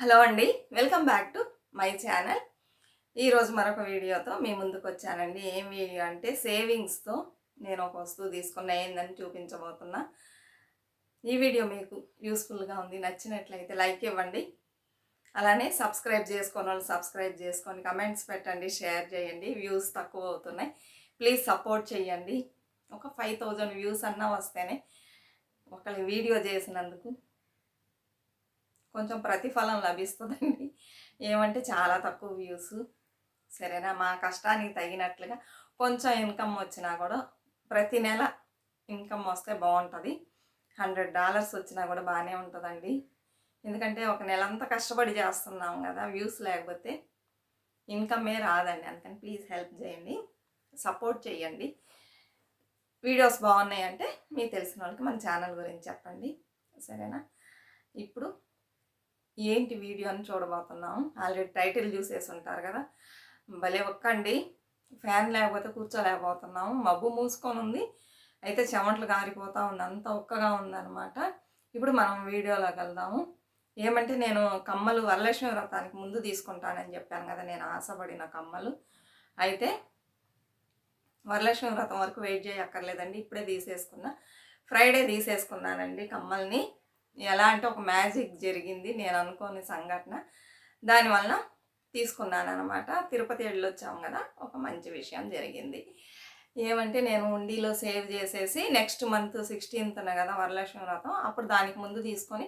Hello అండి welcome back to my channel. ఈరోజు మరొక వీడియోతో మీ ముందుకు వచ్చానండి. ఏం వీడియో అంటే సేవింగ్స్తో నేను ఒక వస్తువు తీసుకున్న ఏందని చూపించబోతున్నా. ఈ వీడియో మీకు యూస్ఫుల్గా ఉంది నచ్చినట్లయితే లైక్ ఇవ్వండి. అలానే సబ్స్క్రైబ్ చేసుకొని వాళ్ళు సబ్స్క్రైబ్ చేసుకొని కమెంట్స్ పెట్టండి షేర్ చేయండి. వ్యూస్ తక్కువ అవుతున్నాయి. ప్లీజ్ సపోర్ట్ చేయండి. ఒక ఫైవ్ థౌజండ్ వ్యూస్ అన్నా వస్తేనే ఒకళ్ళు వీడియో చేసినందుకు కొంచెం ప్రతిఫలం లభిస్తుందండి. ఏమంటే చాలా తక్కువ వ్యూస్ సరేనా? మా కష్టానికి తగినట్లుగా కొంచెం ఇన్కమ్ వచ్చినా కూడా ప్రతి నెల ఇన్కమ్ వస్తే బాగుంటుంది. హండ్రెడ్ డాలర్స్ వచ్చినా కూడా బాగానే ఉంటుందండి. ఎందుకంటే ఒక నెల అంతా కష్టపడి చేస్తున్నాం కదా వ్యూస్ లేకపోతే ఇన్కమే రాదండి. అందుకని ప్లీజ్ హెల్ప్ చేయండి. సపోర్ట్ చేయండి. వీడియోస్ బాగున్నాయి అంటే మీకు తెలిసిన వాళ్ళకి మన ఛానల్ గురించి చెప్పండి. సరేనా? ఇప్పుడు ఏంటి వీడియో అని చూడబోతున్నాం. ఆల్రెడీ టైటిల్ చూసేసి ఉంటారు కదా. భలే ఒక్కండి. ఫ్యాన్ లేకపోతే కూర్చోలేకపోతున్నాము మబ్బు మూసుకొని ఉంది. అయితే చెమట్లు గారిపోతూ ఉంది. అంత ఒక్కగా ఉందన్నమాట. ఇప్పుడు మనం వీడియోలోకి వెళ్దాము. ఏమంటే నేను కమ్మలు వరలక్ష్మి వ్రతానికి ముందు తీసుకుంటానని చెప్పాను కదా. నేను ఆశపడిన కమ్మలు. అయితే వరలక్ష్మి వ్రతం వరకు వెయిట్ చేయక్కర్లేదండి. ఇప్పుడే తీసేసుకున్నా. ఫ్రైడే తీసేసుకున్నానండి కమ్మల్ని. ఎలా అంటే ఒక మ్యాజిక్ జరిగింది నేను అనుకోని సంఘటన. దానివల్ల తీసుకున్నాను అనమాట తిరుపతి వెళ్ళొచ్చాం కదా ఒక మంచి విషయం జరిగింది. ఏమంటే నేను ఉండిలో సేవ్ చేసేసి నెక్స్ట్ మంత్ సిక్స్టీన్త్న కదా వరలక్ష్మి వ్రతం అప్పుడు దానికి ముందు తీసుకొని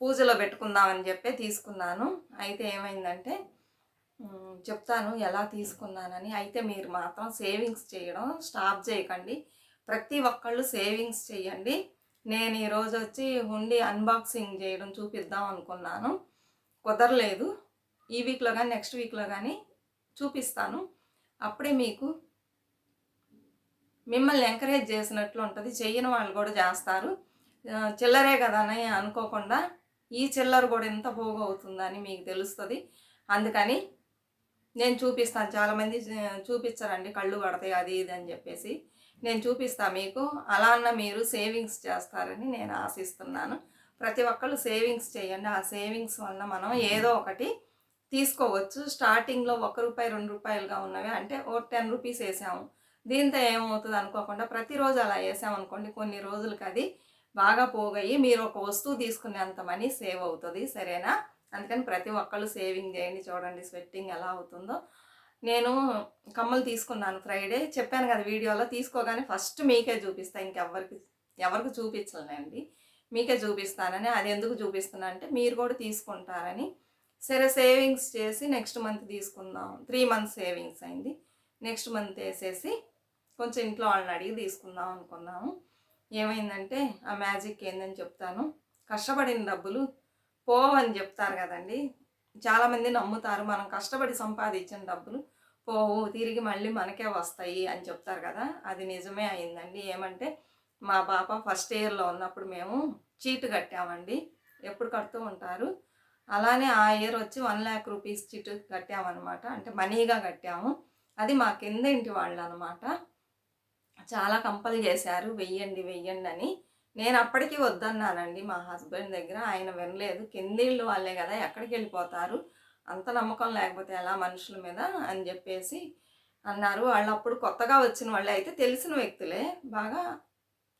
పూజలో పెట్టుకుందామని చెప్పి తీసుకున్నాను. అయితే ఏమైందంటే చెప్తాను ఎలా తీసుకున్నానని. అయితే మీరు మాత్రం సేవింగ్స్ చేయడం స్టాప్ చేయకండి. ప్రతి ఒక్కళ్ళు సేవింగ్స్ చేయండి. నేను ఈరోజు వచ్చి హుండీ అన్బాక్సింగ్ చేయడం చూపిద్దాం అనుకున్నాను. కుదరలేదు. ఈ వీక్లో కానీ నెక్స్ట్ వీక్లో కానీ చూపిస్తాను. అప్పుడే మీకు మిమ్మల్ని ఎంకరేజ్ చేసినట్లు ఉంటుంది. చెయ్యని వాళ్ళు కూడా చేస్తారు. చిల్లరే కదా అని అనుకోకుండా ఈ చిల్లర కూడా ఎంత పోగు అవుతుందని మీకు తెలుస్తుంది. అందుకని నేను చూపిస్తాను. చాలామంది చూపించరండి. కళ్ళు పడతాయి అది ఇది అని చెప్పేసి. నేను చూపిస్తాను మీకు. అలా అన్న మీరు సేవింగ్స్ చేస్తారని నేను ఆశిస్తున్నాను. ప్రతి ఒక్కళ్ళు సేవింగ్స్ చేయండి. ఆ సేవింగ్స్ వల్ల మనం ఏదో ఒకటి తీసుకోవచ్చు. స్టార్టింగ్లో ఒక రూపాయి రెండు రూపాయలుగా ఉన్నవి అంటే ఓ టెన్ రూపీస్ వేసాము. దీంతో ఏమవుతుంది అనుకోకుండా ప్రతిరోజు అలా వేసామనుకోండి కొన్ని రోజులకి అది బాగా పోగయి మీరు ఒక వస్తువు తీసుకునేంత మనీ సేవ్ అవుతుంది. సరేనా? అందుకని ప్రతి ఒక్కళ్ళు సేవింగ్ చేయండి. చూడండి స్వెట్టింగ్ ఎలా అవుతుందో. నేను కమ్మలు తీసుకున్నాను ఫ్రైడే చెప్పాను కదా వీడియోలో తీసుకోగానే ఫస్ట్ మీకే చూపిస్తాను ఇంకెవ్వరికి ఎవరికి చూపించలేండి మీకే చూపిస్తానని అది ఎందుకు చూపిస్తున్నా అంటే మీరు కూడా తీసుకుంటారని. సరే సేవింగ్స్ చేసి నెక్స్ట్ మంత్ తీసుకుందాం. త్రీ మంత్స్ సేవింగ్స్ అయింది. నెక్స్ట్ మంత్ వేసేసి కొంచెం ఇంట్లో వాళ్ళని అడిగి తీసుకుందాం అనుకున్నాము. ఏమైందంటే ఆ మ్యాజిక్ ఏందని చెప్తాను. కష్టపడిన డబ్బులు పోవని చెప్తారు కదండి. చాలామంది నమ్ముతారు మనం కష్టపడి సంపాదించిన డబ్బులు పోవు తిరిగి మళ్ళీ మనకే వస్తాయి అని చెప్తారు కదా అది నిజమే అయిందండి. ఏమంటే మా పాప ఫస్ట్ ఇయర్లో ఉన్నప్పుడు మేము చీటు కట్టామండి. ఎప్పుడు కడుతూ ఉంటారు. అలానే ఆ ఇయర్ వచ్చి వన్ ల్యాక్ రూపీస్ చీటు కట్టామన్నమాట. అంటే మనీగా కట్టాము. అది మా కింద ఇంటి వాళ్ళు అనమాట చాలా కంపల్ చేశారు వెయ్యండి వెయ్యండి అని. నేను అప్పటికి వద్దన్నానండి మా హస్బెండ్ దగ్గర. ఆయన వినలేదు. కిందిళ్ళు వాళ్ళే కదా ఎక్కడికి వెళ్ళిపోతారు? అంత నమ్మకం లేకపోతే ఎలా మనుషుల మీద అని చెప్పేసి అన్నారు. వాళ్ళు అప్పుడు కొత్తగా వచ్చిన వాళ్ళే అయితే తెలిసిన వ్యక్తులే. బాగా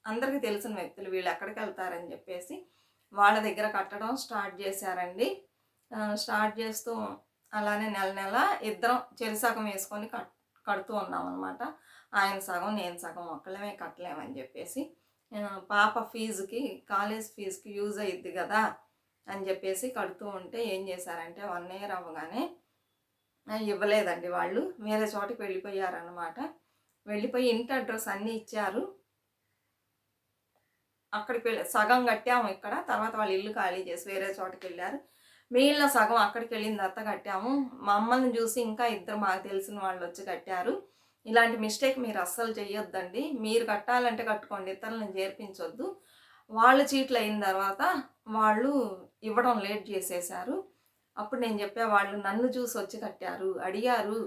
అందరికీ తెలిసిన వ్యక్తులు. వీళ్ళు ఎక్కడికి వెళ్తారని చెప్పేసి వాళ్ళ దగ్గర కట్టడం స్టార్ట్ చేశారండి. స్టార్ట్ చేస్తూ అలానే నెల నెల ఇద్దరం చెరిసగం వేసుకొని కట్ కడుతూ ఉన్నాం అనమాట ఆయన సగం నేను సగం ఒక్కళ్ళమే కట్టలేమని చెప్పేసి పాప ఫీజుకి కాలేజ్ ఫీజుకి యూజ్ అయ్యిద్ది కదా. అని చెప్పేసి కడుతూ ఉంటే ఏం చేశారంటే వన్ ఇయర్ అవ్వగానే ఇవ్వలేదండి వాళ్ళు. వేరే చోటికి వెళ్ళిపోయారనమాట వెళ్ళిపోయి ఇంటి అడ్రస్ అన్నీ ఇచ్చారు. అక్కడికి వెళ్ళి సగం కట్టాము ఇక్కడ. తర్వాత వాళ్ళు ఇల్లు ఖాళీ చేసి వేరే చోటకి వెళ్ళారు. మిగిలిన సగం అక్కడికి వెళ్ళిన తర్వాత కట్టాము. మమ్మల్ని చూసి ఇంకా ఇద్దరు మాకు తెలిసిన వాళ్ళు వచ్చి కట్టారు. ఇలాంటి మిస్టేక్ మీరు అస్సలు చేయొద్దండి మీరు కట్టాలంటే కట్టుకోండి ఇతరులను చేర్పించొద్దు. వాళ్ళు చీట్లు అయిన తర్వాత వాళ్ళు ఇవ్వడం లేట్ చేసేసారు అప్పుడు నేను చెప్పా వాళ్ళు నన్ను చూసి వచ్చి కట్టారు అడిగారు.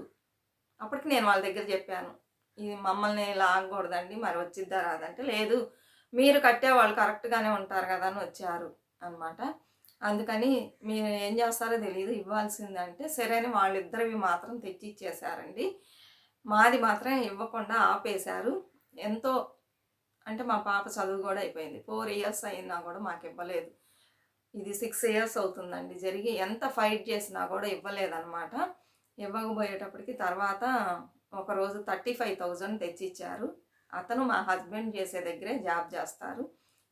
అప్పటికి నేను వాళ్ళ దగ్గర చెప్పాను. ఇది మమ్మల్ని లాగకూడదండి మరి వచ్చిద్దా రాదంటే లేదు. మీరు కట్టే వాళ్ళు కరెక్ట్గానే ఉంటారు కదా అని వచ్చారు అనమాట అందుకని మీరు ఏం చేస్తారో తెలియదు. ఇవ్వాల్సిందంటే సరే అని వాళ్ళిద్దరివి మాత్రం తెచ్చి ఇచ్చేసారండి మాది మాత్రం ఇవ్వకుండా ఆపేశారు. ఎంతో అంటే మా పాప చదువు కూడా అయిపోయింది. ఫోర్ ఇయర్స్ అయినా కూడా మాకు ఇవ్వలేదు. ఇది సిక్స్ ఇయర్స్ అవుతుందండి. జరిగి ఎంత ఫైట్ చేసినా కూడా ఇవ్వలేదన్నమాట. ఇవ్వకపోయేటప్పటికి తర్వాత ఒకరోజు థర్టీ ఫైవ్ థౌజండ్ తెచ్చిచ్చారు. అతను మా హస్బెండ్ చేసే దగ్గరే జాబ్ చేస్తారు.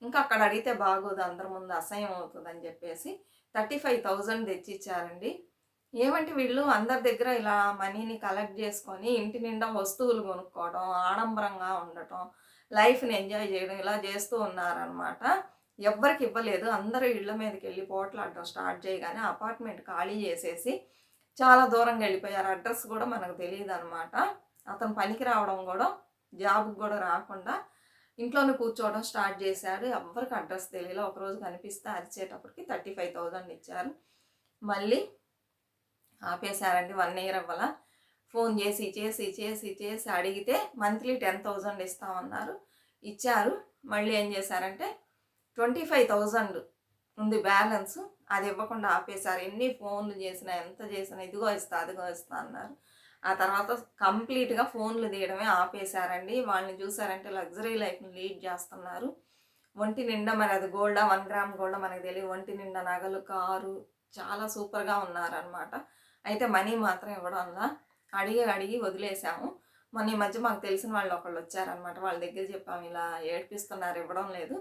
ఇంకా అక్కడ అడిగితే బాగోదు అందరి ముందు అసహ్యం అవుతుందని చెప్పేసి థర్టీ ఫైవ్ థౌజండ్ తెచ్చిచ్చారండి. ఏమంటే వీళ్ళు అందరి దగ్గర ఇలా మనీని కలెక్ట్ చేసుకొని ఇంటి నిండా వస్తువులు కొనుక్కోవడం ఆడంబరంగా ఉండటం లైఫ్ని ఎంజాయ్ చేయడం ఇలా చేస్తూ ఉన్నారనమాట ఎవ్వరికి ఇవ్వలేదు. అందరూ ఇళ్ళ మీదకి వెళ్ళి పోట్లాడటం స్టార్ట్ చేయగానే అపార్ట్మెంట్ ఖాళీ చేసేసి చాలా దూరంగా వెళ్ళిపోయారు. అడ్రస్ కూడా మనకు తెలియదు అనమాట అతను పనికి రావడం కూడా జాబ్కి కూడా రాకుండా ఇంట్లోనే కూర్చోవడం స్టార్ట్ చేశాడు ఎవ్వరికి అడ్రస్ తెలియలే ఒకరోజు కనిపిస్తే అరిచేటప్పటికి థర్టీ ఫైవ్ థౌజండ్ ఇచ్చారు. మళ్ళీ ఆపేశారండి. వన్ ఇయర్ అవ్వాల. ఫోన్ చేసి చేసి చేసి చేసి అడిగితే మంత్లీ టెన్ థౌజండ్ ఇస్తామన్నారు. ఇచ్చారు. మళ్ళీ ఏం చేశారంటే ట్వంటీ ఫైవ్ థౌజండ్ ఉంది బ్యాలెన్స్. అది ఇవ్వకుండా ఆపేశారు. ఎన్ని ఫోన్లు చేసినా ఎంత చేసినా ఇదిగో ఇస్తా అదిగో ఇస్తా అన్నారు. ఆ తర్వాత కంప్లీట్గా ఫోన్లు తీయడమే ఆపేశారండి. వాళ్ళని చూసారంటే లగ్జరీ లైఫ్ని లీడ్ చేస్తున్నారు. ఒంటి నిండా మరి అది గోల్డా వన్ గ్రామ్ గోల్డా మనకు తెలియదు. ఒంటి నిండా నగలు కారు చాలా సూపర్గా ఉన్నారనమాట అయితే మనీ మాత్రం ఇవ్వడంలా అడిగి అడిగి వదిలేసాము. మొన్న ఈ మధ్య మాకు తెలిసిన వాళ్ళు ఒకళ్ళు వచ్చారనమాట వాళ్ళ దగ్గర చెప్పాము ఇలా ఏడ్పిస్తున్నారు ఇవ్వడం లేదు.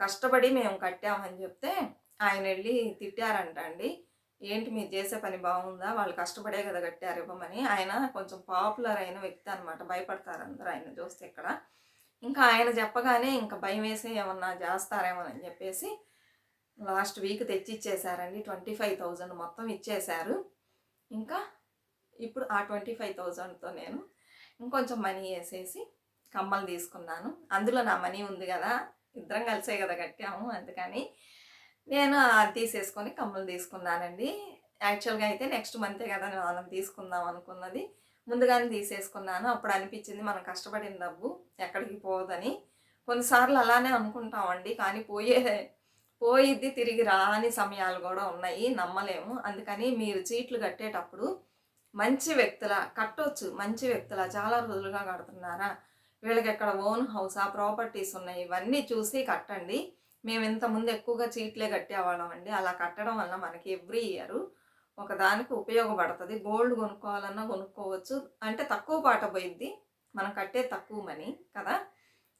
కష్టపడి మేము కట్టామని చెప్తే ఆయన వెళ్ళి తిట్టారంట అండి ఏంటి మీరు చేసే పని బాగుందా? వాళ్ళు కష్టపడే కదా కట్టారు ఇవ్వమని. ఆయన కొంచెం పాపులర్ అయిన వ్యక్తి అనమాట భయపడతారు అందరూ ఆయన చూస్తే ఇక్కడ ఇంకా ఆయన చెప్పగానే ఇంకా భయం వేసి ఏమన్నా చేస్తారేమోనని చెప్పేసి లాస్ట్ వీక్ తెచ్చి ఇచ్చేసారండి ట్వంటీ ఫైవ్ థౌజండ్ మొత్తం ఇచ్చేశారు. ఇంకా ఇప్పుడు ఆ ట్వంటీ ఫైవ్ థౌజండ్తో నేను ఇంకొంచెం మనీ వేసేసి కమ్మలు తీసుకున్నాను. అందులో నా మనీ ఉంది కదా. ఇద్దరం కలిసే కదా కట్టాము అందుకని నేను అది తీసేసుకొని కమ్ములు తీసుకున్నానండి. యాక్చువల్గా అయితే నెక్స్ట్ మంతే కదా మనం తీసుకుందాం అనుకున్నది. ముందుగానే తీసేసుకున్నాను. అప్పుడు అనిపించింది మనం కష్టపడిన డబ్బు ఎక్కడికి పోదని. కొన్నిసార్లు అలానే అనుకుంటామండి కానీ పోయే పోయిద్ది తిరిగి రాని సమయాలు కూడా ఉన్నాయి నమ్మలేము. అందుకని మీరు చీట్లు కట్టేటప్పుడు మంచి వ్యక్తుల కట్టొచ్చు మంచి వ్యక్తుల చాలా రోజులుగా కడుతున్నారా? వీళ్ళకి ఎక్కడ ఓన్ హౌస్ ఆ ప్రాపర్టీస్ ఉన్నాయి ఇవన్నీ చూసి కట్టండి. మేము ఇంతకుముందు ఎక్కువగా చీట్లే కట్టేవాళ్ళం అండి. అలా కట్టడం వల్ల మనకి ఎవ్రీ ఇయర్ ఒకదానికి ఉపయోగపడుతుంది. గోల్డ్ కొనుక్కోవాలన్నా కొనుక్కోవచ్చు. అంటే తక్కువ పాట పోయిద్ది. మనం కట్టే తక్కువ మనీ కదా.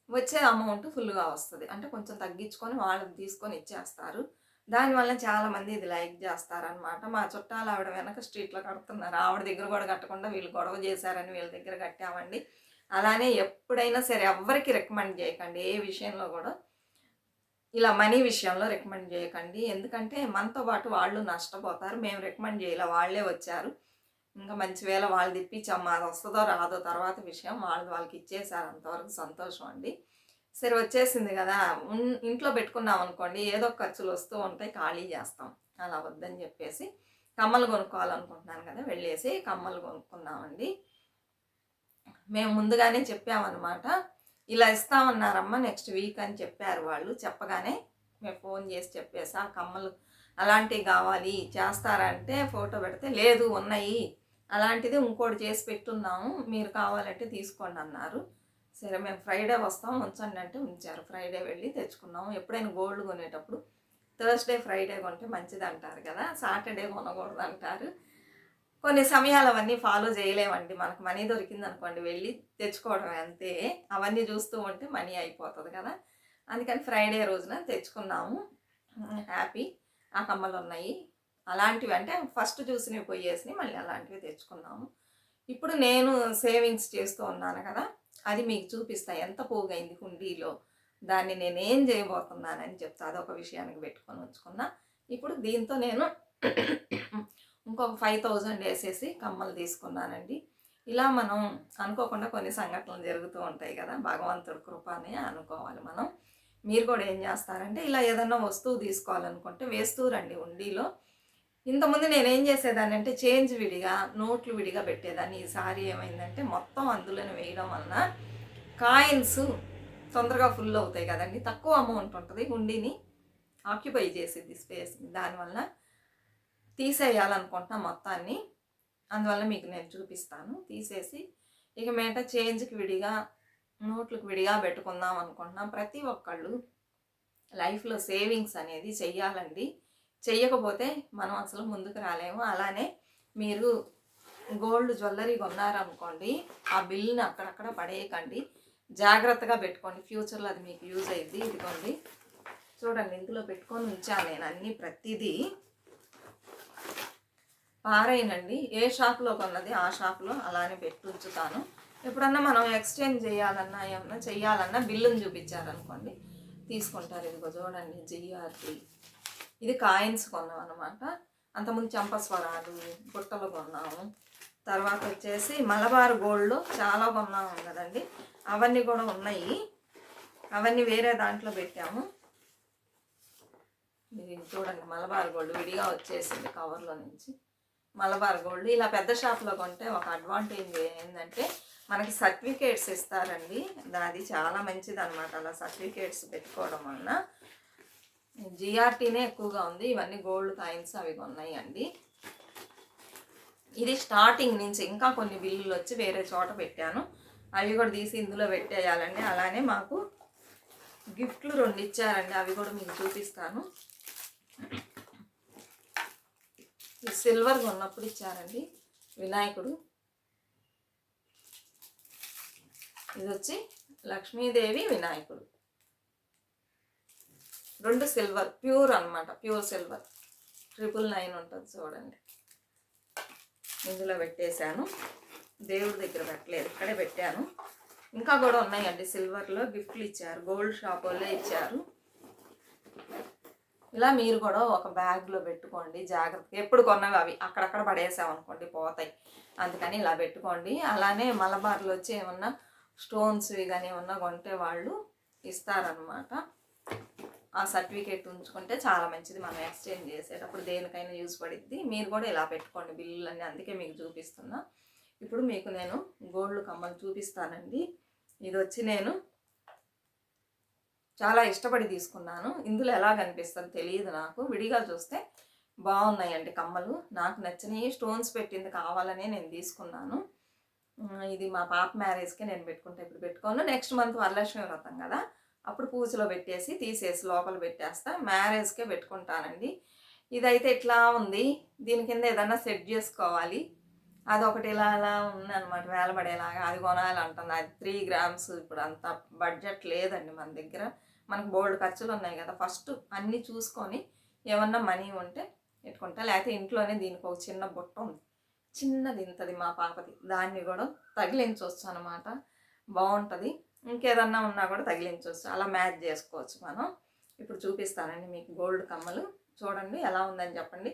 వచ్చే అమౌంట్ ఫుల్గా వస్తుంది. అంటే కొంచెం తగ్గించుకొని వాళ్ళని తీసుకొని ఇచ్చేస్తారు. దానివల్ల చాలామంది ఇది లైక్ చేస్తారనమాట మా చుట్టాలు ఆవిడ వెనక స్ట్రీట్లో కడుతున్నారు. ఆవిడ దగ్గర కూడా కట్టకుండా వీళ్ళు గొడవ చేశారని వీళ్ళ దగ్గర కట్టామండి. అలానే ఎప్పుడైనా సరే ఎవ్వరికి రికమెండ్ చేయకండి ఏ విషయంలో కూడా. ఇలా మనీ విషయంలో రికమెండ్ చేయకండి. ఎందుకంటే మనతో పాటు వాళ్ళు నష్టపోతారు. మేము రికమెండ్ చేయలే వాళ్ళే వచ్చారు. ఇంకా మంచి వేళ వాళ్ళు తిప్పించాం మాది వస్తుందో రాదో తర్వాత విషయం వాళ్ళు వాళ్ళకి ఇచ్చేసారు అంతవరకు సంతోషం అండి. సరే వచ్చేసింది కదా. ఇంట్లో పెట్టుకున్నాం అనుకోండి ఏదో ఖర్చులు వస్తూ ఉంటాయి ఖాళీ చేస్తాం. అలా వద్దని చెప్పేసి కమ్మలు కొనుక్కోవాలనుకుంటున్నాను కదా వెళ్ళేసి కమ్మలు కొనుక్కున్నామండి. మేము ముందుగానే చెప్పామన్నమాట. ఇలా ఇస్తామన్నారమ్మా నెక్స్ట్ వీక్ అని చెప్పారు వాళ్ళు. చెప్పగానే మేము ఫోన్ చేసి చెప్పేసా కమ్మలు అలాంటివి కావాలి చేస్తారంటే ఫోటో పెడితే లేదు ఉన్నాయి. అలాంటిది ఇంకోటి చేసి పెట్టున్నాము మీరు కావాలంటే తీసుకోండి అన్నారు. సరే మేము ఫ్రైడే వస్తాం ఉంచండి అంటే ఉంచారు. ఫ్రైడే వెళ్ళి తెచ్చుకున్నాము. ఎప్పుడైనా గోల్డ్ కొనేటప్పుడు థర్స్డే ఫ్రైడే కొంటే మంచిది అంటారు కదా సాటర్డే కొనకూడదు అంటారు కొన్ని సమయాలు అవన్నీ ఫాలో చేయలేమండి. మనకు మనీ దొరికింది అనుకోండి వెళ్ళి తెచ్చుకోవడం అంతే. అవన్నీ చూస్తూ ఉంటే మనీ అయిపోతుంది కదా. అందుకని ఫ్రైడే రోజున తెచ్చుకున్నాము. హ్యాపీ ఆ కమ్మలు ఉన్నాయి. అలాంటివి అంటే ఫస్ట్ చూసినవి పోయేసి మళ్ళీ అలాంటివి తెచ్చుకున్నాము. ఇప్పుడు నేను సేవింగ్స్ చేస్తూ ఉన్నాను కదా. అది మీకు చూపిస్తా. ఎంత పోగైంది హుండీలో? దాన్ని నేను ఏం చేయబోతున్నానని చెప్తా. అదొక విషయానికి పెట్టుకొని ఉంచుకున్నా. ఇప్పుడు దీంతో నేను ఇంకొక ఫైవ్ థౌజండ్ వేసేసి కమ్మలు తీసుకున్నానండి. ఇలా మనం అనుకోకుండా కొన్ని సంఘటనలు జరుగుతూ ఉంటాయి కదా భగవంతుడి కృప అని అనుకోవాలి మనం. మీరు కూడా ఏం చేస్తారంటే ఇలా ఏదన్నా వస్తువు తీసుకోవాలనుకుంటే వేస్తూ రండి ఉండిలో. ఇంతకుముందు నేను ఏం చేసేదాన్ని అంటే చేంజ్ విడిగా నోట్లు విడిగా పెట్టేదాన్ని. ఈసారి ఏమైందంటే మొత్తం అందులోనే వేయడం వలన కాయిన్స్ తొందరగా ఫుల్ అవుతాయి కదండి. తక్కువ అమౌంట్ ఉంటుంది హుండీని ఆక్యుపై చేసేది స్పేస్ దానివల్ల తీసేయాలనుకుంటున్నా మొత్తాన్ని. అందువల్ల మీకు నేను చూపిస్తాను. తీసేసి ఇక మేట చేంజ్కి విడిగా నోట్లకు విడిగా పెట్టుకుందాం అనుకుంటున్నాం. ప్రతి ఒక్కళ్ళు లైఫ్లో సేవింగ్స్ అనేది చెయ్యాలండి. చెయ్యకపోతే మనం అసలు ముందుకు రాలేము. అలానే మీరు గోల్డ్ జ్యువెలరీ కొన్నారనుకోండి ఆ బిల్లుని అక్కడక్కడ పడేయకండి. జాగ్రత్తగా పెట్టుకోండి. ఫ్యూచర్లో అది మీకు యూజ్ అయ్యింది ఇదిగోండి. చూడండి ఇందులో పెట్టుకొని ఉంచాను నేను అన్నీ ప్రతిదీ. పారైనండి. ఏ షాప్లో కొన్నది ఆ షాప్లో అలానే పెట్టి ఉంచుతాను ఎప్పుడన్నా మనం ఎక్స్చేంజ్ చేయాలన్నా ఏమన్నా చేయాలన్నా బిల్లుని చూపించారనుకోండి తీసుకుంటారు. ఇదిగో చూడండి జిఆర్టీ ఇది కాయిన్స్ కొన్నాం అనమాట అంతకుముందు చంపస్వరాలు బుట్టలు కొన్నాము. తర్వాత వచ్చేసి మలబార్ గోల్డ్ చాలా కొన్నాము కదండి. అవన్నీ కూడా ఉన్నాయి. అవన్నీ వేరే దాంట్లో పెట్టాము. చూడండి మలబార్ గోల్డ్ విడిగా వచ్చేసింది కవర్లో నుంచి. మలబార్ గోల్డ్. ఇలా పెద్ద షాప్లో కొంటే ఒక అడ్వాంటేజ్ ఏంటంటే మనకి సర్టిఫికేట్స్ ఇస్తారండి. అది చాలా మంచిది అనమాట అలా సర్టిఫికేట్స్ పెట్టుకోవడం వలన. జిఆర్టీనే ఎక్కువగా ఉంది. ఇవన్నీ గోల్డ్ కాయిన్స్ అవి ఉన్నాయండి ఇది స్టార్టింగ్ నుంచి ఇంకా కొన్ని బిల్లులు వచ్చి వేరే చోట పెట్టాను. అవి కూడా తీసి ఇందులో పెట్టేయాలండి. అలానే మాకు గిఫ్ట్లు రెండు ఇచ్చారండి. అవి కూడా మీకు చూపిస్తాను. సిల్వర్గా సిల్వర్ కొన్నప్పుడు ఇచ్చారండి వినాయకుడు. ఇది వచ్చి లక్ష్మీదేవి వినాయకుడు. రెండు సిల్వర్ ప్యూర్ అన్నమాట ప్యూర్ సిల్వర్. ట్రిపుల్ నైన్ ఉంటుంది చూడండి. ఇందులో పెట్టేశాను. దేవుడి దగ్గర పెట్టలేదు ఇక్కడే పెట్టాను. ఇంకా కూడా ఉన్నాయండి సిల్వర్లో గిఫ్ట్లు ఇచ్చారు. గోల్డ్ షాప్ వాళ్ళే ఇచ్చారు. ఇలా మీరు కూడా ఒక బ్యాగ్లో పెట్టుకోండి జాగ్రత్తగా. ఎప్పుడు కొన్నవి అవి. అక్కడక్కడ పడేసామనుకోండి పోతాయి. అందుకని ఇలా పెట్టుకోండి. అలానే మలబార్లు వచ్చి ఏమన్నా స్టోన్స్ కానీ ఏమన్నా కొంటే వాళ్ళు ఇస్తారనమాట ఆ సర్టిఫికేట్ ఉంచుకుంటే చాలా మంచిది. మనం ఎక్స్చేంజ్ చేసేటప్పుడు దేనికైనా యూజ్ పడిద్ది. మీరు కూడా ఇలా పెట్టుకోండి బిల్లులన్నీ. అందుకే మీకు చూపిస్తున్నా. ఇప్పుడు మీకు నేను గోల్డ్ కమ్మలు చూపిస్తానండి. ఇది వచ్చి నేను చాలా ఇష్టపడి తీసుకున్నాను. ఇందులో ఎలా కనిపిస్తుంది తెలియదు నాకు. విడిగా చూస్తే బాగున్నాయండి కమ్మలు. నాకు నచ్చినవి స్టోన్స్ పెట్టింది కావాలనే నేను తీసుకున్నాను. ఇది మా పాప మ్యారేజ్కి నేను పెట్టుకుంటే ఇప్పుడు పెట్టుకోను. నెక్స్ట్ మంత్ వరలక్ష్మి వ్రతం కదా. అప్పుడు పూజలో పెట్టేసి తీసేసి లోపల పెట్టేస్తా. మ్యారేజ్కే పెట్టుకుంటానండి. ఇదైతే ఇట్లా ఉంది. దీని కింద ఏదన్నా సెట్ చేసుకోవాలి. అదొకటి ఇలా అలా ఉందన్నమాట. వేలబడేలాగా అది కొనాలంటుంది. అది త్రీ గ్రామ్స్ ఇప్పుడు అంత బడ్జెట్ లేదండి మన దగ్గర. మనకు బోల్డ్ ఖర్చులు ఉన్నాయి కదా ఫస్ట్ అన్నీ చూసుకొని ఏమన్నా మనీ ఉంటే పెట్టుకుంటా. లేకపోతే ఇంట్లోనే దీనికి ఒక చిన్న బుట్ట ఉంది. చిన్నది ఇంతది మా పాపది. దాన్ని కూడా తగిలించవచ్చు అనమాట బాగుంటుంది. ఇంకేదన్నా ఉన్నా కూడా తగిలించవచ్చు అలా మ్యాచ్ చేసుకోవచ్చు మనం. ఇప్పుడు చూపిస్తానండి మీకు గోల్డ్ కమ్మలు. చూడండి ఎలా ఉందని చెప్పండి.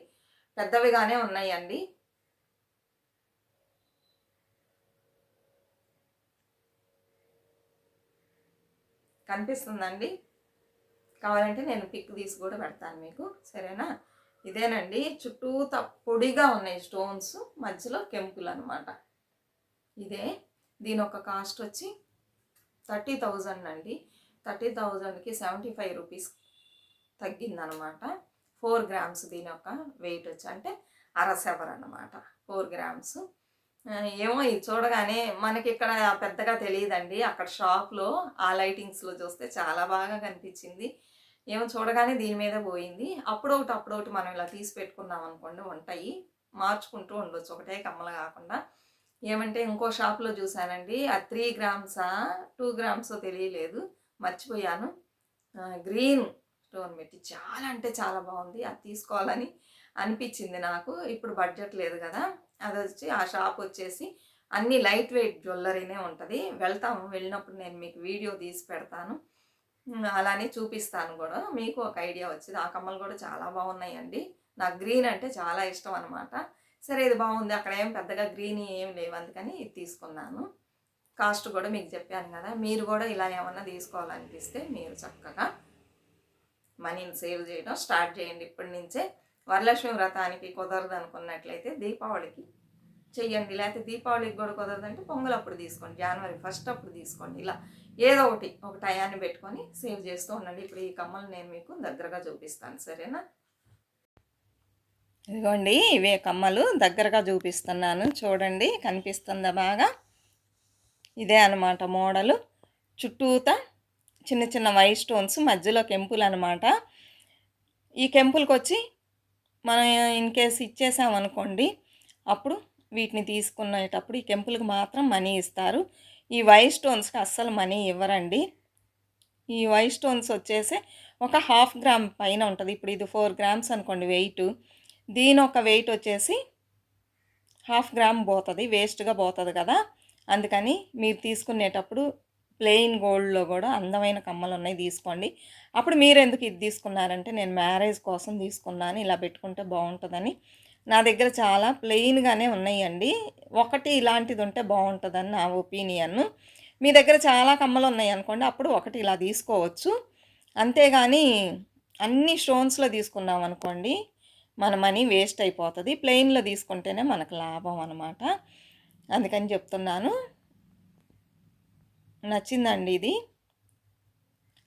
పెద్దవిగానే ఉన్నాయండి. కనిపిస్తుందండి. కావాలంటే నేను పిక్ తీసి కూడా పెడతాను మీకు. సరేనా? ఇదేనండి. చుట్టూ పొడిగా ఉన్నాయి స్టోన్స్. మధ్యలో కెంపులు అనమాట ఇదే. దీని ఒక కాస్ట్ వచ్చి థర్టీ థౌజండ్ అండి. థర్టీ థౌజండ్కి సెవెంటీ ఫైవ్ రూపీస్ తగ్గిందనమాట ఫోర్ గ్రామ్స్ దీని యొక్క వెయిట్ వచ్చి అంటే అరసెవర్ అనమాట ఫోర్ గ్రామ్స్. ఏమో ఇది చూడగానే మనకి ఇక్కడ పెద్దగా తెలియదండి. అక్కడ షాప్లో ఆ లైటింగ్స్లో చూస్తే చాలా బాగా కనిపించింది. ఏమో చూడగానే దీని మీద పోయింది. అప్పుడొకటి అప్పుడొకటి మనం ఇలా తీసి పెట్టుకున్నాం అనుకోండి ఉంటాయి మార్చుకుంటూ ఉండొచ్చు. ఒకటే కమ్మలు కాకుండా. ఏమంటే ఇంకో షాప్లో చూశానండి. ఆ త్రీ గ్రామ్సా టూ గ్రామ్సో తెలియలేదు. మర్చిపోయాను. గ్రీన్ స్టోన్ పెట్టి చాలా అంటే చాలా బాగుంది. అది తీసుకోవాలని అనిపించింది నాకు. ఇప్పుడు బడ్జెట్ లేదు కదా. అది వచ్చి ఆ షాప్ వచ్చేసి అన్ని లైట్ వెయిట్ జ్యువెలరీనే ఉంటుంది. వెళ్తాము. వెళ్ళినప్పుడు నేను మీకు వీడియో తీసి పెడతాను. అలానే చూపిస్తాను కూడా. మీకు ఒక ఐడియా వచ్చింది. ఆ కమ్మలు కూడా చాలా బాగున్నాయండి. నాకు గ్రీన్ అంటే చాలా ఇష్టం అనమాట సరే ఇది బాగుంది. అక్కడ ఏం పెద్దగా గ్రీన్ ఏం లేవు. అందుకని ఇది తీసుకున్నాను. కాస్ట్ కూడా మీకు చెప్పాను కదా. మీరు కూడా ఇలా ఏమన్నా తీసుకోవాలనిపిస్తే మీరు చక్కగా మనీని సేవ్ చేయడం స్టార్ట్ చేయండి. ఇప్పటి నుంచే వరలక్ష్మి వ్రతానికి కుదరదు అనుకున్నట్లయితే దీపావళికి చెయ్యండి. లేకపోతే దీపావళికి కూడా కుదరదంటే పొంగల్ అప్పుడు తీసుకోండి. జనవరి ఫస్ట్ అప్పుడు తీసుకోండి. ఇలా ఏదో ఒకటి ఒక టయాన్ని పెట్టుకొని సేవ్ చేస్తూ ఉండండి. ఇప్పుడు ఈ కమ్మలు నేను మీకు దగ్గరగా చూపిస్తాను. సరేనా? ఇదిగోండి ఇవే కమ్మలు దగ్గరగా చూపిస్తున్నాను. చూడండి కనిపిస్తుందా బాగా? ఇదే అనమాట మోడలు. చుట్టూతా చిన్న చిన్న వైట్ స్టోన్స్ మధ్యలో కెంపులు అనమాట ఈ కెంపులకు వచ్చి మనం ఇన్ కేస్ ఇచ్చేసామనుకోండి అప్పుడు వీటిని తీసుకునేటప్పుడు ఈ కెంపుల్కి మాత్రం మనీ ఇస్తారు. ఈ వైట్ స్టోన్స్కి అస్సలు మనీ ఇవ్వరండి. ఈ వైట్ స్టోన్స్ వచ్చేసి ఒక హాఫ్ గ్రామ్ పైన ఉంటుంది. ఇప్పుడు ఇది ఫోర్ గ్రామ్స్ అనుకోండి వెయిట్. దీని ఒక వెయిట్ వచ్చేసి హాఫ్ గ్రామ్ పోతుంది వేస్ట్గా పోతుంది కదా. అందుకని మీరు తీసుకునేటప్పుడు ప్లెయిన్ గోల్డ్లో కూడా అందమైన కమ్మలు ఉన్నాయి తీసుకోండి. అప్పుడు మీరు ఎందుకు ఇది తీసుకున్నారంటే నేను మ్యారేజ్ కోసం తీసుకున్నాను ఇలా పెట్టుకుంటే బాగుంటుందని. నా దగ్గర చాలా ప్లెయిన్గానే ఉన్నాయండి. ఒకటి ఇలాంటిది ఉంటే బాగుంటుందని నా ఒపీనియన్. మీ దగ్గర చాలా కమ్మలు ఉన్నాయి అనుకోండి అప్పుడు ఒకటి ఇలా తీసుకోవచ్చు. అంతేగాని అన్ని స్టోన్స్లో తీసుకున్నాం అనుకోండి మన మనీ వేస్ట్ అయిపోతుంది. ప్లెయిన్లో తీసుకుంటేనే మనకు లాభం అనమాట అందుకని చెప్తున్నాను. నచ్చిందండి ఇది.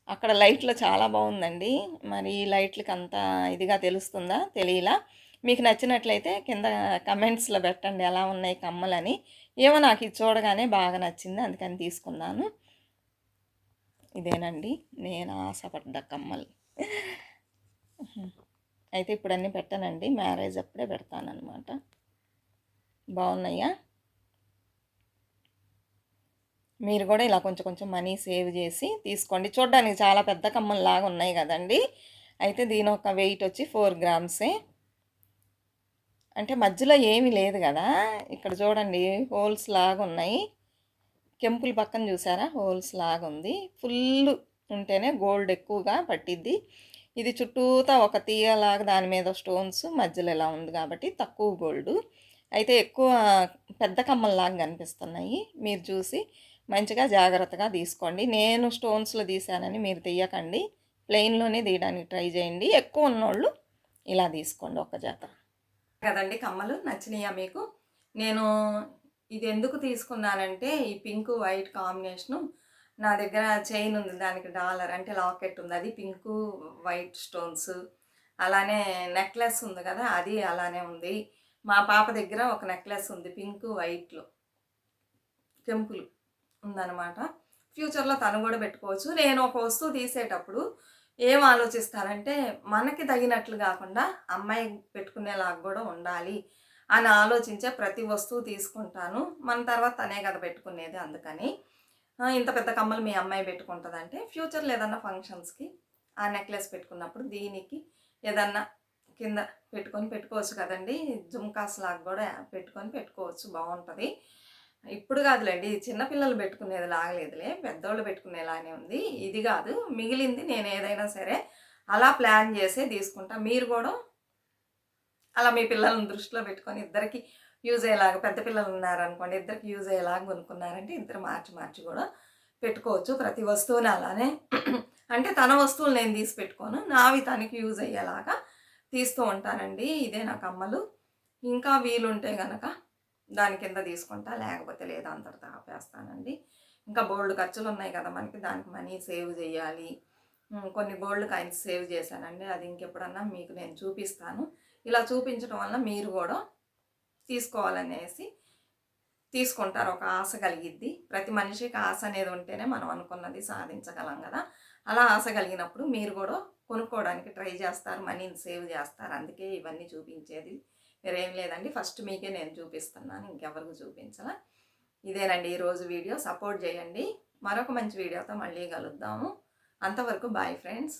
అక్కడ లైట్లు చాలా బాగుందండి. మరి ఈ లైట్లకి అంత ఇదిగా తెలుస్తుందా? తెలియలా. మీకు నచ్చినట్లయితే కింద కమెంట్స్లో పెట్టండి ఎలా ఉన్నాయి కమ్మలని. ఏమో నాకు ఇది చూడగానే బాగా నచ్చింది అందుకని తీసుకున్నాను. ఇదేనండి. నేను ఆశపడ్డ కమ్మలు. అయితే ఇప్పుడు అన్నీ పెట్టానండి. మ్యారేజ్ అప్పుడే పెడతానమాట బాగున్నాయా? మీరు కూడా ఇలా కొంచెం కొంచెం మనీ సేవ్ చేసి తీసుకోండి. చూడడానికి చాలా పెద్ద కమ్మల్లాగా ఉన్నాయి కదండి. అయితే దీని ఒక వెయిట్ వచ్చి ఫోర్ గ్రామ్సే అంటే మధ్యలో ఏమీ లేదు కదా. ఇక్కడ చూడండి హోల్స్ లాగా ఉన్నాయి. కెంపుల్ పక్కన చూసారా? హోల్స్ లాగా ఉంది. ఫుల్ ఉంటేనే గోల్డ్ ఎక్కువగా పట్టిద్ది. ఇది చుట్టూతా ఒక తీయలాగా దాని మీద స్టోన్స్ మధ్యలో ఇలా ఉంది కాబట్టి తక్కువ గోల్డ్. అయితే ఎక్కువ పెద్ద కమ్మల్లాగా కనిపిస్తున్నాయి. మీరు చూసి మంచిగా జాగ్రత్తగా తీసుకోండి. నేను స్టోన్స్లో తీసానని మీరు తీయకండి. ప్లెయిన్లోనే తీయడానికి ట్రై చేయండి. ఎక్కువ ఉన్నోళ్ళు ఇలా తీసుకోండి ఒక జాత. కదండి కమ్మలు నచ్చినాయా మీకు? నేను ఇది ఎందుకు తీసుకున్నానంటే ఈ పింక్ వైట్ కాంబినేషను నా దగ్గర చైన్ ఉంది. దానికి డాలర్ అంటే లాకెట్ ఉంది. అది పింక్ వైట్ స్టోన్స్. అలానే నెక్లెస్ ఉంది కదా అది అలానే ఉంది. మా పాప దగ్గర ఒక నెక్లెస్ ఉంది పింక్ వైట్లో. కెంపులు ఉందన్నమాట. ఫ్యూచర్లో తను కూడా పెట్టుకోవచ్చు. నేను ఒక వస్తువు తీసేటప్పుడు ఏం ఆలోచిస్తానంటే మనకి తగినట్లు కాకుండా అమ్మాయి పెట్టుకునేలాగా కూడా ఉండాలి అని ఆలోచించే ప్రతి వస్తువు తీసుకుంటాను. మన తర్వాత తనే కదా పెట్టుకునేది అందుకని. ఇంత పెద్ద కమ్మలు మీ అమ్మాయి పెట్టుకుంటుందంటే ఫ్యూచర్లో ఏదన్నా ఫంక్షన్స్కి ఆ నెక్లెస్ పెట్టుకున్నప్పుడు దీనికి ఏదన్నా కింద పెట్టుకొని పెట్టుకోవచ్చు కదండి. జుమ్కాస్ లాగా కూడా పెట్టుకొని పెట్టుకోవచ్చు. బాగుంటుంది. ఇప్పుడు కాదులేండి చిన్నపిల్లలు పెట్టుకునేది లాగలేదులే పెద్దోళ్ళు పెట్టుకునేలానే ఉంది. ఇది కాదు మిగిలింది నేను ఏదైనా సరే అలా ప్లాన్ చేసే తీసుకుంటా. మీరు కూడా అలా మీ పిల్లలను దృష్టిలో పెట్టుకొని ఇద్దరికి యూజ్ అయ్యేలాగా పెద్ద పిల్లలు ఉన్నారనుకోండి ఇద్దరికి యూజ్ అయ్యేలాగా కొనుక్కున్నారంటే ఇద్దరు మార్చి మార్చి కూడా పెట్టుకోవచ్చు ప్రతి వస్తువుని అలానే. అంటే తన వస్తువులు నేను తీసి పెట్టుకోను నావి తనకి యూజ్ అయ్యేలాగా తీస్తూ ఉంటానండి. ఇదే నా కమ్మలు. ఇంకా వీలుంటే కనుక దాని కింద తీసుకుంటా లేకపోతే లేదా అంతటితో ఆపేస్తానండి. ఇంకా గోల్డ్ ఖర్చులు ఉన్నాయి కదా మనకి దానికి మనీ సేవ్ చేయాలి. కొన్ని గోల్డ్ కాయిన్స్ సేవ్ చేశానండి. అది ఇంకెప్పుడన్నా మీకు నేను చూపిస్తాను. ఇలా చూపించడం వల్ల మీరు కూడా తీసుకోవాలనేసి తీసుకుంటారు. ఒక ఆశ కలిగిద్ది. ప్రతి మనిషికి ఆశ అనేది ఉంటేనే మనం అనుకున్నది సాధించగలం కదా. అలా ఆశ కలిగినప్పుడు మీరు కూడా కొనుక్కోవడానికి ట్రై చేస్తారు. మనీని సేవ్ చేస్తారు. అందుకే ఇవన్నీ చూపించేది. వేరేం లేదండి. ఫస్ట్ మీకే నేను చూపిస్తున్నాను. ఇంకెవరికి చూపించాల. ఇదేనండి ఈరోజు వీడియో. సపోర్ట్ చేయండి. మరొక మంచి వీడియోతో మళ్ళీ కలుద్దాము. అంతవరకు బాయ్ ఫ్రెండ్స్.